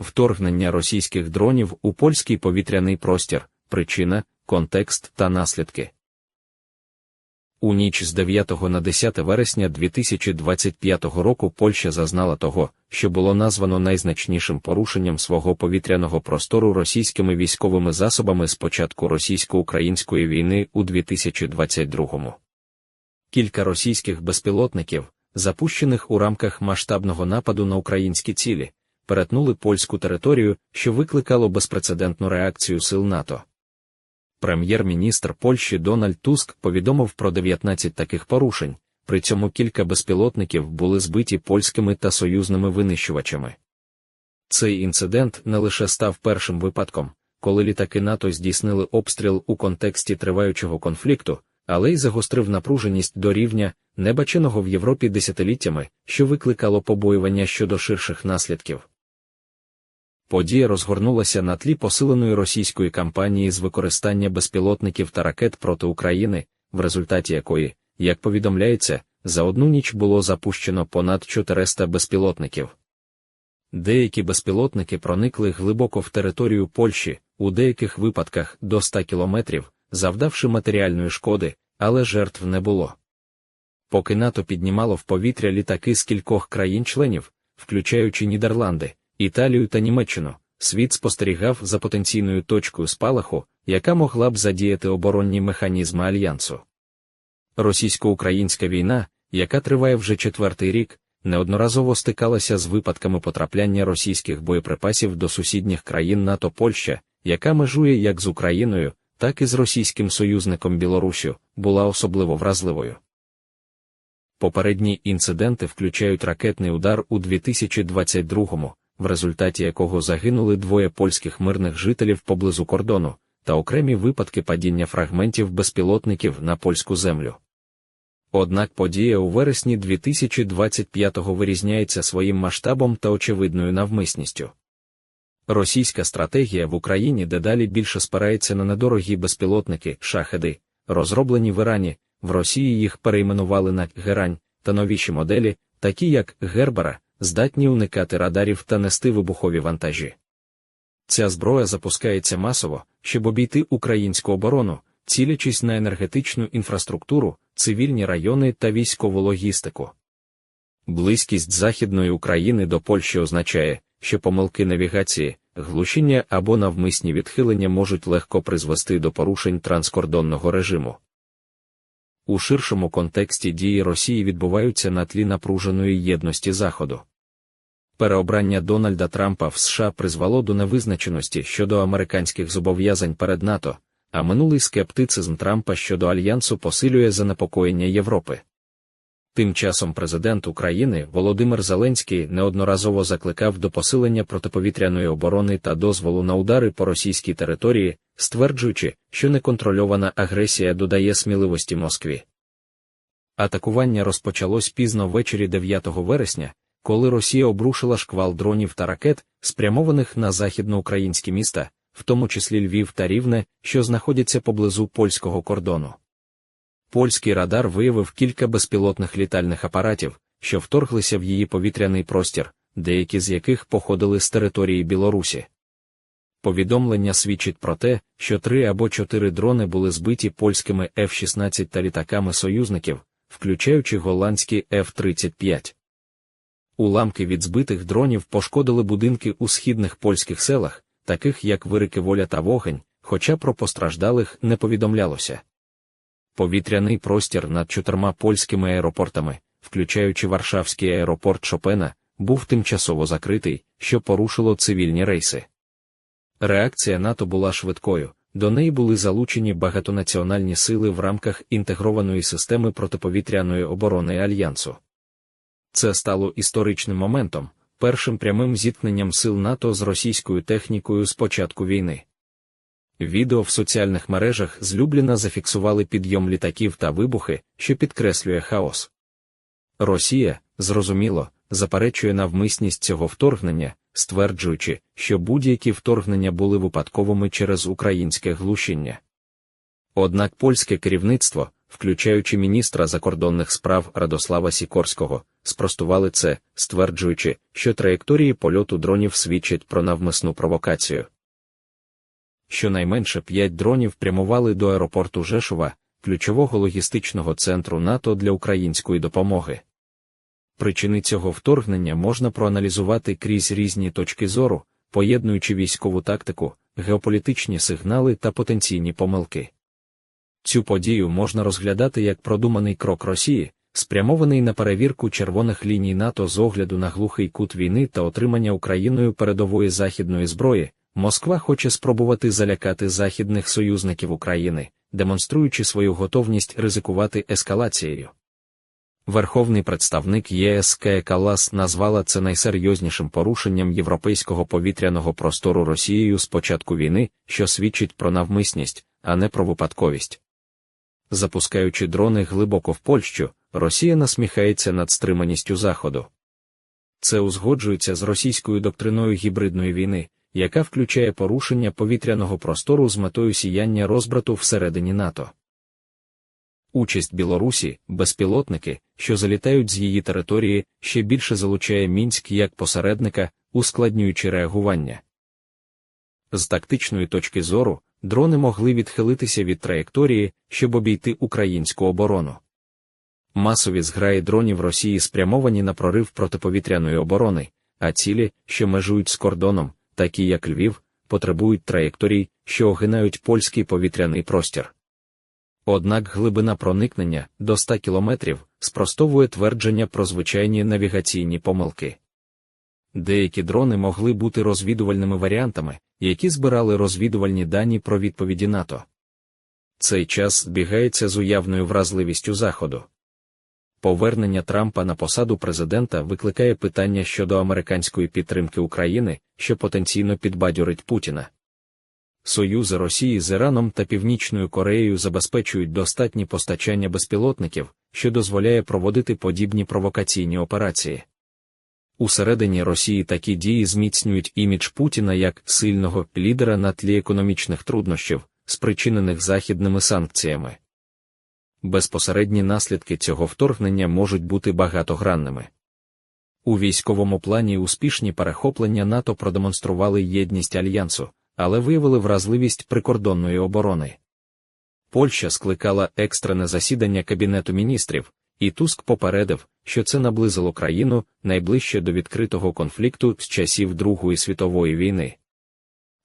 Вторгнення російських дронів у польський повітряний простір, причина, контекст та наслідки. У ніч з 9 на 10 вересня 2025 року Польща зазнала того, що було названо найзначнішим порушенням свого повітряного простору російськими військовими засобами з початку російсько-української війни у 2022 Кілька російських безпілотників, запущених у рамках масштабного нападу на українські цілі, перетнули польську територію, що викликало безпрецедентну реакцію сил НАТО. Прем'єр-міністр Польщі Дональд Туск повідомив про 19 таких порушень, при цьому кілька безпілотників були збиті польськими та союзними винищувачами. Цей інцидент не лише став першим випадком, коли літаки НАТО здійснили обстріл у контексті триваючого конфлікту, але й загострив напруженість до рівня, небаченого в Європі десятиліттями, що викликало побоювання щодо ширших наслідків. Подія розгорнулася на тлі посиленої російської кампанії з використання безпілотників та ракет проти України, в результаті якої, як повідомляється, за одну ніч було запущено понад 400 безпілотників. Деякі безпілотники проникли глибоко в територію Польщі, у деяких випадках до 100 кілометрів, завдавши матеріальної шкоди, але жертв не було. Поки НАТО піднімало в повітря літаки з кількох країн-членів, включаючи Нідерланди, Італію та Німеччину, світ спостерігав за потенційною точкою спалаху, яка могла б задіяти оборонні механізми альянсу. Російсько-українська війна, яка триває вже четвертий рік, неодноразово стикалася з випадками потрапляння російських боєприпасів до сусідніх країн НАТО Польща, яка межує як з Україною, так і з російським союзником Білорусю, була особливо вразливою. Попередні інциденти включають ракетний удар у 2022-му, в результаті якого загинули двоє польських мирних жителів поблизу кордону, та окремі випадки падіння фрагментів безпілотників на польську землю. Однак подія у вересні 2025-го вирізняється своїм масштабом та очевидною навмисністю. Російська стратегія в Україні дедалі більше спирається на недорогі безпілотники, шахеди, розроблені в Ірані, в Росії їх перейменували на герань та новіші моделі, такі як Гербера, здатні уникати радарів та нести вибухові вантажі. Ця зброя запускається масово, щоб обійти українську оборону, цілячись на енергетичну інфраструктуру, цивільні райони та військову логістику. Близькість Західної України до Польщі означає, що помилки навігації, глушіння або навмисні відхилення можуть легко призвести до порушень транскордонного режиму. У ширшому контексті дії Росії відбуваються на тлі напруженої єдності Заходу. Переобрання Дональда Трампа в США призвело до невизначеності щодо американських зобов'язань перед НАТО, а минулий скептицизм Трампа щодо альянсу посилює занепокоєння Європи. Тим часом президент України Володимир Зеленський неодноразово закликав до посилення протиповітряної оборони та дозволу на удари по російській території, стверджуючи, що неконтрольована агресія додає сміливості Москві. Атакування розпочалось пізно ввечері 9 вересня, коли Росія обрушила шквал дронів та ракет, спрямованих на західноукраїнські міста, в тому числі Львів та Рівне, що знаходяться поблизу польського кордону. Польський радар виявив кілька безпілотних літальних апаратів, що вторглися в її повітряний простір, деякі з яких походили з території Білорусі. Повідомлення свідчить про те, що три або чотири дрони були збиті польськими F-16 та літаками союзників, включаючи голландські F-35. Уламки від збитих дронів пошкодили будинки у східних польських селах, таких як Вирики Воля та Вогень, хоча про постраждалих не повідомлялося. Повітряний простір над чотирма польськими аеропортами, включаючи Варшавський аеропорт Шопена, був тимчасово закритий, що порушило цивільні рейси. Реакція НАТО була швидкою, до неї були залучені багатонаціональні сили в рамках інтегрованої системи протиповітряної оборони Альянсу. Це стало історичним моментом, першим прямим зіткненням сил НАТО з російською технікою з початку війни. Відео в соціальних мережах з Любліна зафіксували підйом літаків та вибухи, що підкреслює хаос. Росія, зрозуміло, заперечує навмисність цього вторгнення, стверджуючи, що будь-які вторгнення були випадковими через українське глушіння. Однак польське керівництво, включаючи міністра закордонних справ Радослава Сікорського, спростували це, стверджуючи, що траєкторії польоту дронів свідчать про навмисну провокацію. Щонайменше п'ять дронів прямували до аеропорту Жешова, ключового логістичного центру НАТО для української допомоги. Причини цього вторгнення можна проаналізувати крізь різні точки зору, поєднуючи військову тактику, геополітичні сигнали та потенційні помилки. Цю подію можна розглядати як продуманий крок Росії, спрямований на перевірку червоних ліній НАТО з огляду на глухий кут війни та отримання Україною передової західної зброї. Москва хоче спробувати залякати західних союзників України, демонструючи свою готовність ризикувати ескалацією. Верховний представник ЄС Кея Калас назвала це найсерйознішим порушенням європейського повітряного простору Росією з початку війни, що свідчить про навмисність, а не про випадковість. Запускаючи дрони глибоко в Польщу, Росія насміхається над стриманістю Заходу. Це узгоджується з російською доктриною гібридної війни, яка включає порушення повітряного простору з метою сіяння розбрату всередині НАТО. Участь Білорусі, безпілотники, що залітають з її території, ще більше залучає мінськ як посередника, ускладнюючи реагування. З тактичної точки зору, дрони могли відхилитися від траєкторії, щоб обійти українську оборону. Масові зграї дронів Росії спрямовані на прорив протиповітряної оборони, а цілі, що межують з кордоном, такі як Львів, потребують траєкторій, що огинають польський повітряний простір. Однак глибина проникнення до 100 кілометрів спростовує твердження про звичайні навігаційні помилки. Деякі дрони могли бути розвідувальними варіантами, які збирали розвідувальні дані про відповіді НАТО. Цей час збігається з уявною вразливістю Заходу. Повернення Трампа на посаду президента викликає питання щодо американської підтримки України, що потенційно підбадьорить Путіна. Союзи Росії з Іраном та Північною Кореєю забезпечують достатні постачання безпілотників, що дозволяє проводити подібні провокаційні операції. Усередині Росії такі дії зміцнюють імідж Путіна як сильного лідера на тлі економічних труднощів, спричинених західними санкціями. Безпосередні наслідки цього вторгнення можуть бути багатогранними. У військовому плані успішні перехоплення НАТО продемонстрували єдність альянсу, але виявили вразливість прикордонної оборони. Польща скликала екстрене засідання Кабінету міністрів, і Туск попередив, що це наблизило країну найближче до відкритого конфлікту з часів Другої світової війни.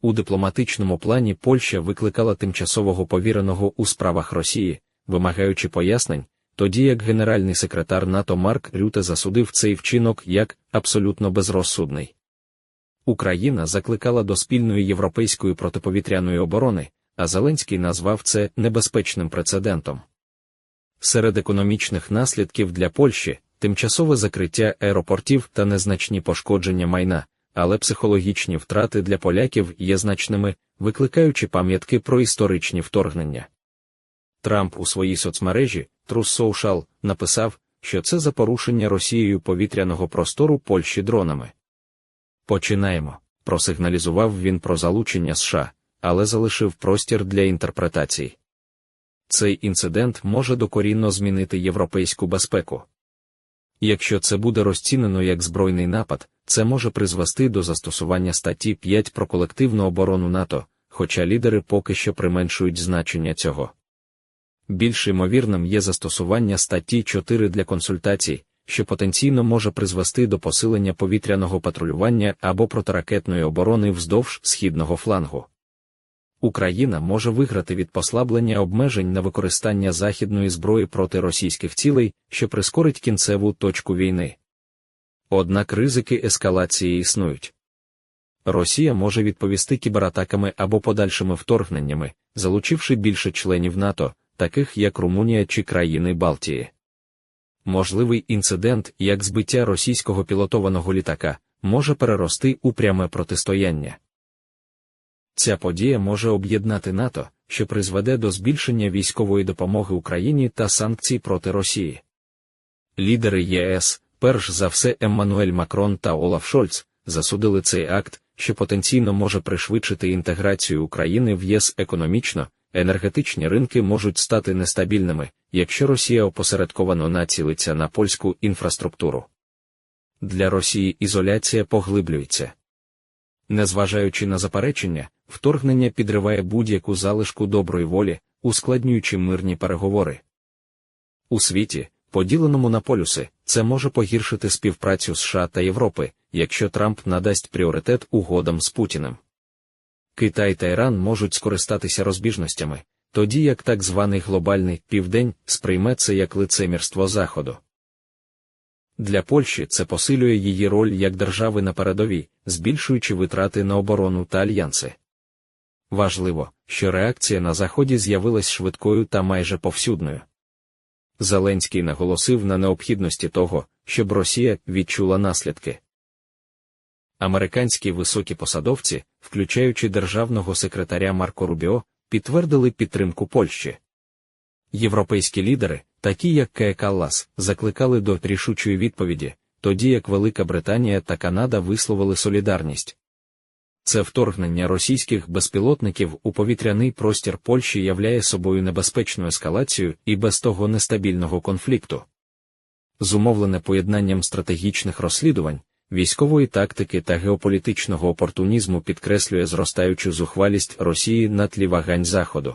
У дипломатичному плані Польща викликала тимчасового повіреного у справах Росії, вимагаючи пояснень, тоді як генеральний секретар НАТО Марк Рюте засудив цей вчинок як абсолютно безрозсудний. Україна закликала до спільної європейської протиповітряної оборони, а Зеленський назвав це небезпечним прецедентом. Серед економічних наслідків для Польщі тимчасове закриття аеропортів та незначні пошкодження майна, але психологічні втрати для поляків є значними, викликаючи пам'ятки про історичні вторгнення. Трамп у своїй соцмережі Trus Social написав, що це за порушення Росією повітряного простору Польщі дронами. Починаємо. Просигналізував він про залучення США, але залишив простір для інтерпретацій. Цей інцидент може докорінно змінити європейську безпеку. Якщо це буде розцінено як збройний напад, це може призвести до застосування статті 5 про колективну оборону НАТО, хоча лідери поки що применшують значення цього. Більш ймовірним є застосування статті 4 для консультацій, що потенційно може призвести до посилення повітряного патрулювання або протиракетної оборони вздовж східного флангу. Україна може виграти від послаблення обмежень на використання західної зброї проти російських цілей, що прискорить кінцеву точку війни. Однак ризики ескалації існують. Росія може відповісти кібератаками або подальшими вторгненнями, залучивши більше членів НАТО, таких як Румунія чи країни Балтії. Можливий інцидент, як збиття російського пілотованого літака, може перерости у пряме протистояння. Ця подія може об'єднати НАТО, що призведе до збільшення військової допомоги Україні та санкцій проти Росії. Лідери ЄС, перш за все Еммануель Макрон та Олаф Шольц, засудили цей акт, що потенційно може пришвидшити інтеграцію України в ЄС економічно, енергетичні ринки можуть стати нестабільними, якщо Росія опосередковано націлиться на польську інфраструктуру. Для Росії ізоляція поглиблюється. Незважаючи на заперечення, вторгнення підриває будь-яку залишку доброї волі, ускладнюючи мирні переговори. У світі, поділеному на полюси, це може погіршити співпрацю США та Європи, якщо Трамп надасть пріоритет угодам з Путіним. Китай та Іран можуть скористатися розбіжностями, тоді як так званий глобальний південь сприйме це як лицемірство Заходу. Для Польщі це посилює її роль як держави на передовій, збільшуючи витрати на оборону та альянси. Важливо, що реакція на Заході з'явилась швидкою та майже повсюдною. Зеленський наголосив на необхідності того, щоб Росія відчула наслідки. Американські високі посадовці, включаючи державного секретаря Марко Рубіо, підтвердили підтримку Польщі. Європейські лідери, такі як Кеекаллас, закликали до рішучої відповіді, тоді як Велика Британія та Канада висловили солідарність. Це вторгнення російських безпілотників у повітряний простір Польщі являє собою небезпечну ескалацію і без того нестабільного конфлікту. Зумовлене поєднанням стратегічних розслідувань, військової тактики та геополітичного опортунізму підкреслює зростаючу зухвалість Росії на тлі вагань Заходу.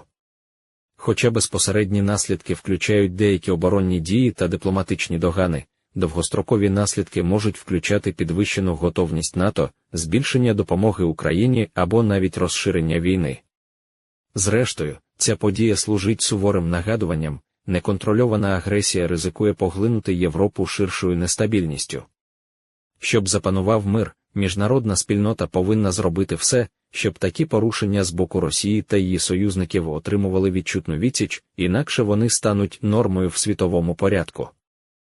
Хоча безпосередні наслідки включають деякі оборонні дії та дипломатичні догани, довгострокові наслідки можуть включати підвищену готовність НАТО, збільшення допомоги Україні або навіть розширення війни. Зрештою, ця подія служить суворим нагадуванням, неконтрольована агресія ризикує поглинути Європу ширшою нестабільністю. Щоб запанував мир, міжнародна спільнота повинна зробити все, щоб такі порушення з боку Росії та її союзників отримували відчутну відсіч, інакше вони стануть нормою в світовому порядку.